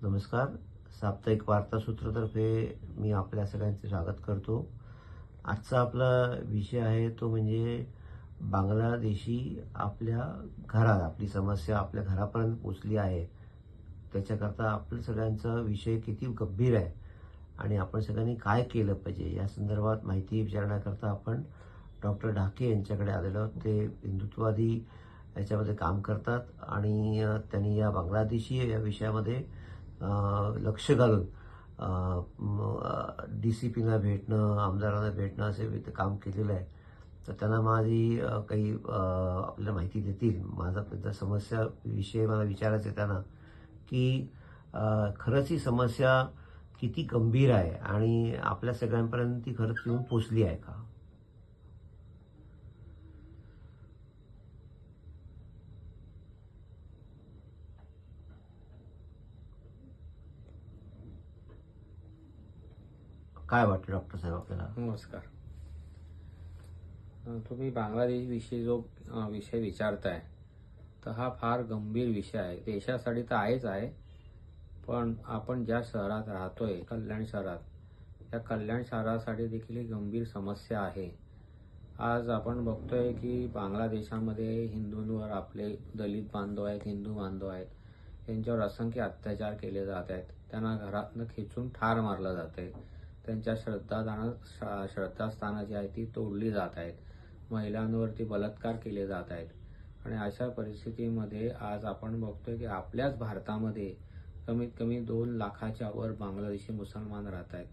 नमस्कार. साप्ताहिक वार्तासूत्रतर्फे मी आपल्या सगळ्यांचे स्वागत करतो. आजचा आपला विषय आहे तो म्हणजे बांगलादेशी आपल्या घरात आपली समस्या आपल्या घरापर्यंत पोचली आहे. त्याच्याकरता आपल्या सगळ्यांचा विषय किती गंभीर आहे आणि आपण सगळ्यांनी काय केलं पाहिजे या संदर्भात माहिती विचारण्याकरता आपण डॉक्टर ढाके यांच्याकडे आलेलो आहोत. ते हिंदुत्ववादी याच्यामध्ये काम करतात आणि त्यांनी या बांगलादेशी या विषयामध्ये लक्ष घालून डी सी पीना भेटणं आमदारांना भेटणं असे काम केलेलं आहे. तर त्यांना माझी काही आपल्याला माहिती देतील. माझा त्यांचा समस्या विषय मला विचारायचं आहे त्यांना की खरंच ही समस्या किती गंभीर आहे आणि आपल्या सगळ्यांपर्यंत ती खरंच येऊन पोचली आहे का? काय वाटतं डॉक्टर साहेब आपल्याला? नमस्कार. तुम्ही बांगलादेशविषयी जो विषय विचारताय तर हा फार गंभीर विषय आहे. देशासाठी तर आहेच आहे पण आपण ज्या शहरात राहतोय कल्याण शहरात त्या कल्याण शहरासाठी देखील ही गंभीर समस्या आहे. आज आपण बघतोय की बांगलादेशामध्ये हिंदूंवर आपले दलित बांधव आहेत हिंदू बांधव आहेत त्यांच्यावर असंख्य अत्याचार केले जात आहेत. त्यांना घरातनं खेचून ठार मारलं जात आहे त्यांच्या श्रद्धादान श- श्रद्धास्थानं जी आहेत ती तोडली जात आहेत. महिलांवरती बलात्कार केले जात आहेत. आणि अशा परिस्थितीमध्ये आज आपण बघतोय की आपल्याच भारतामध्ये कमीत कमी दोन लाखाच्या वर बांगलादेशी मुसलमान राहत आहेत.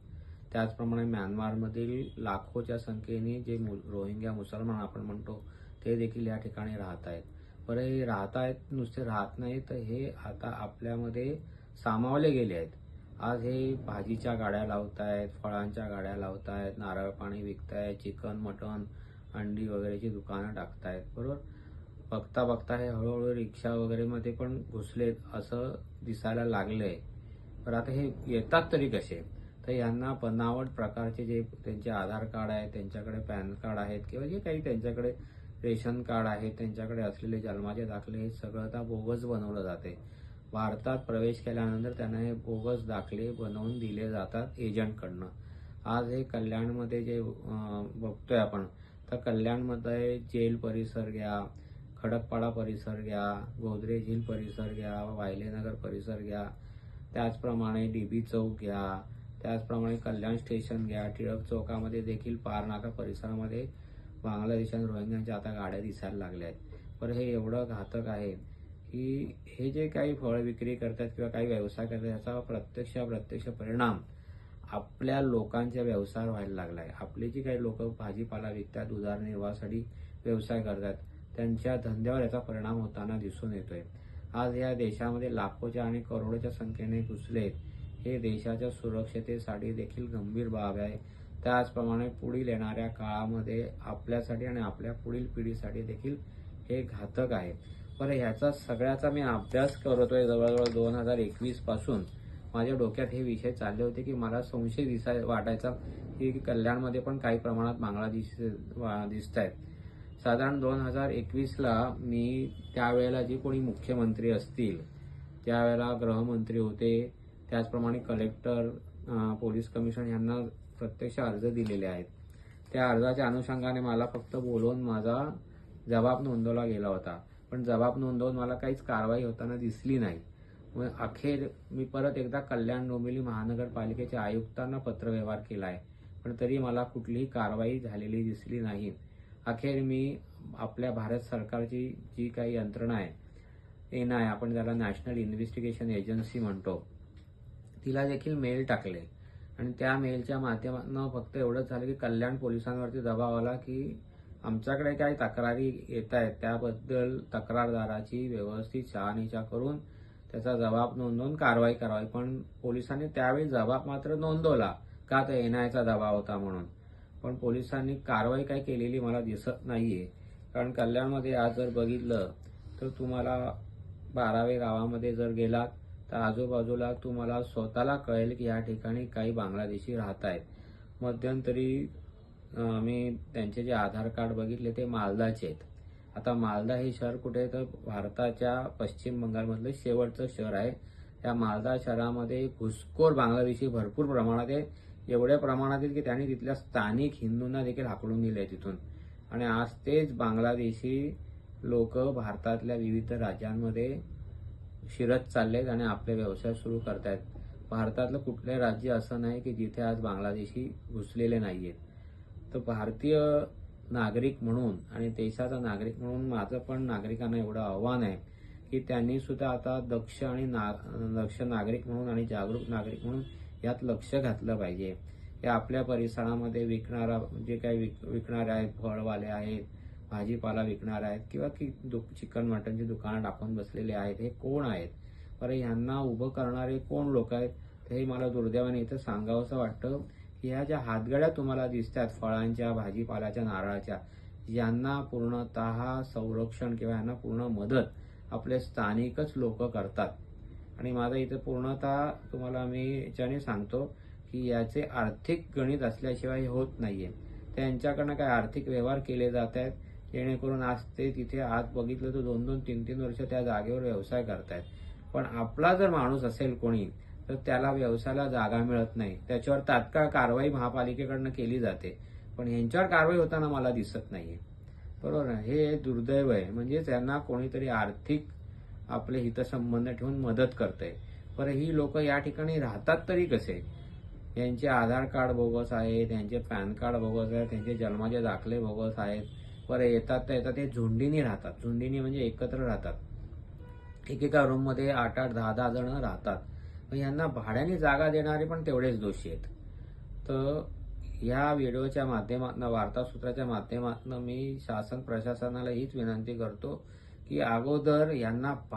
त्याचप्रमाणे म्यानमारमधील लाखोच्या संख्येने जे रोहिंग्या मुसलमान आपण म्हणतो ते देखील या ठिकाणी राहत आहेत. बरं हे राहत आहेत नुसते राहत नाही तर हे आता आपल्यामध्ये सामावले गेले आहेत. आज हे भाजीच्या गाड्या लावत आहेत फळांच्या गाड्या लावतायत आहेत नारळ पाणी विकतायत चिकन मटन अंडी वगैरेची दुकानं टाकतायत बरोबर? बघता बघता हे हळूहळू रिक्षा वगैरेमध्ये पण घुसलेत असं दिसायला लागलंय. पण आता हे येतात तरी कसे? तर यांना बनावट प्रकारचे जे त्यांचे आधार कार्ड आहे त्यांच्याकडे पॅन कार्ड आहेत किंवा जे काही त्यांच्याकडे रेशन कार्ड आहे त्यांच्याकडे असलेले जन्माचे दाखले हे सगळं आता बोगस बनवलं जाते भारतात प्रवेश केल्यानंतर त्यांना हे बोगस दाखले बनवून दिले जातात एजंटकडनं. आज हे कल्याणमध्ये जे बघतोय आपण तर कल्याणमध्ये जेल परिसर घ्या खडकपाडा परिसर घ्या गोदरेज हिल परिसर घ्या वायलेनगर परिसर घ्या त्याचप्रमाणे डी बी चौक घ्या त्याचप्रमाणे कल्याण स्टेशन घ्या टिळक चौकामध्ये देखील पारनाका परिसरामध्ये बांगलादेश आणि रोहिंग्यांच्या आता गाड्या दिसायला लागल्या आहेत. पर हे एवढं घातक आहे. की हे जे काही फळ विक्री करतात किंवा काही व्यवसाय करतात याचा प्रत्यक्ष अप्रत्यक्ष परिणाम आपल्या लोकांच्या व्यवसायावर व्हायला लागलाय. आपली जी काही लोक भाजीपाला विकतात उदरनिर्वाहासाठी व्यवसाय करतात त्यांच्या धंद्यावर याचा परिणाम होताना दिसून येतोय. आज या देशामध्ये लाखोच्या आणि करोडोच्या संख्येने घुसले हे देशाच्या सुरक्षतेसाठी देखील गंभीर बाब आहे. त्याचप्रमाणे पुढील येणाऱ्या काळामध्ये आपल्यासाठी आणि आपल्या पुढील पिढीसाठी देखील हे घातक आहे. बरं ह्याचा सगळ्याचा मी अभ्यास करतोय जवळजवळ दोन हजार एकवीसपासून. माझ्या डोक्यात हे विषय चालले होते की मला संशय दिसाय वाटायचा की कल्याणमध्ये पण काही प्रमाणात बांगलादेश दिसत आहेत साधारण दोन हजार एकवीसला मी त्यावेळेला जे कोणी मुख्यमंत्री असतील त्यावेळेला गृहमंत्री होते त्याचप्रमाणे कलेक्टर पोलीस कमिशन यांना प्रत्यक्ष अर्ज दिलेले आहेत. त्या अर्जाच्या अनुषंगाने मला फक्त बोलवून माझा जबाब नोंदवला गेला होता. पण जबाब नोंदवून मला काहीच कारवाई होताना दिसली नाही. मग अखेर मी परत एकदा कल्याण डोंबिवली महानगरपालिकेच्या आयुक्तांना पत्रव्यवहार केला आहे पण तरी मला कुठलीही कारवाई झालेली दिसली नाही. अखेर मी आपल्या भारत सरकारची जी काही यंत्रणा आहे एन आय आपण ज्याला नॅशनल इन्व्हेस्टिगेशन एजन्सी म्हणतो तिला देखील मेल टाकले. आणि त्या मेलच्या माध्यमातून फक्त एवढंच झालं की कल्याण पोलिसांवरती दबाव आला की आमच्याकडे काही तक्रारी येत आहेत त्याबद्दल तक्रारदाराची व्यवस्थित शहानिशा करून त्याचा जबाब नोंदवून कारवाई करावी. पण पोलिसांनी त्यावेळी जबाब मात्र नोंदवला का तर एनआयचा दबाव होता म्हणून. पण पोलिसांनी कारवाई काही केलेली मला दिसत नाहीये. कारण कल्याणमध्ये आज जर बघितलं तर तुम्हाला बारावे गावामध्ये जर गेलात तर आजूबाजूला तुम्हाला स्वतःला कळेल की या ठिकाणी काही बांगलादेशी राहत आहेत मध्यंतरी मी त्यांचे जे आधार कार्ड बघितले ते मालदाचे आहेत. आता मालदा हे शहर कुठे आहे? तर भारताच्या पश्चिम बंगालमधलं शेवटचं शहर आहे. त्या मालदा शहरामध्ये घुसखोर बांगलादेशी भरपूर प्रमाणात आहे. एवढ्या प्रमाणात आहेत की त्यांनी तिथल्या स्थानिक हिंदूंना देखील हाकडून दिले तिथून. आणि आज तेच बांगलादेशी लोक भारतातल्या विविध राज्यांमध्ये शिरत चाललेत आणि आपले व्यवसाय सुरू करतायत. भारतातलं कुठलंही राज्य असं नाही की जिथे आज बांगलादेशी घुसलेले नाही आहेत तर भारतीय नागरिक म्हणून आणि देशाचा नागरिक म्हणून माझं पण नागरिकांना एवढं आव्हान आहे की त्यांनी सुद्धा आता दक्ष आणि ना दक्ष नागरिक म्हणून आणि जागरूक नागरिक म्हणून यात लक्ष घातलं पाहिजे. हे आपल्या परिसरामध्ये विकणारा जे काही विक विकणारे आहेत फळवाले आहेत भाजीपाला विकणारे आहेत किंवा की दु चिकन मटनची दुकानं टाकून बसलेले आहेत हे कोण आहेत? बरं ह्यांना उभं करणारे कोण लोक आहेत? हे मला दुर्दैवाने इथं सांगावंसं वाटतं. ह्या ज्या हातगड्या तुम्हाला दिसतात फळांच्या भाजीपाल्याच्या नारळाच्या यांना पूर्णतः संरक्षण किंवा यांना पूर्ण मदत आपले स्थानिकच लोक करतात. आणि माझं इथं पूर्णतः तुम्हाला मी याच्याने सांगतो की याचे आर्थिक गणित असल्याशिवाय हे होत नाहीये. त्यांच्याकडनं काय आर्थिक व्यवहार केले जात आहेत जेणेकरून आज ते तिथे आज बघितलं तर दोन दोन तीन तीन वर्ष त्या जागेवर व्यवसाय करतायत. पण आपला जर माणूस असेल कोणी तर त्याला व्यवसायाला जागा मिळत नाही. त्याच्यावर तात्काळ कारवाई महापालिकेकडनं केली जाते. पण ह्यांच्यावर कारवाई होताना मला दिसत नाहीये. बरोबर हे दुर्दैव आहे. म्हणजे त्यांना कोणीतरी आर्थिक आपले हितसंबंध ठेवून मदत करते बरं ही लोक या ठिकाणी राहतात तरी कसे? यांचे आधार कार्ड बोगस आहेत यांचे पॅन कार्ड बोगस आहेत त्यांचे जन्माचे दाखले बोगस आहेत. बरं येतात तर येतात. ते झुंडीनी राहतात. झुंडीनी म्हणजे एकत्र राहतात. एकेका रूममध्ये आठ आठ दहा दहा जण राहतात. यांना भाड्याने जागा देणारे पण तेवढेच दोषी आहेत. तर या व्हिडिओच्या माध्यमातून वार्तासूत्राच्या माध्यमातून मी शासन प्रशासनाला हीच विनंती करतो की अगोदर यांना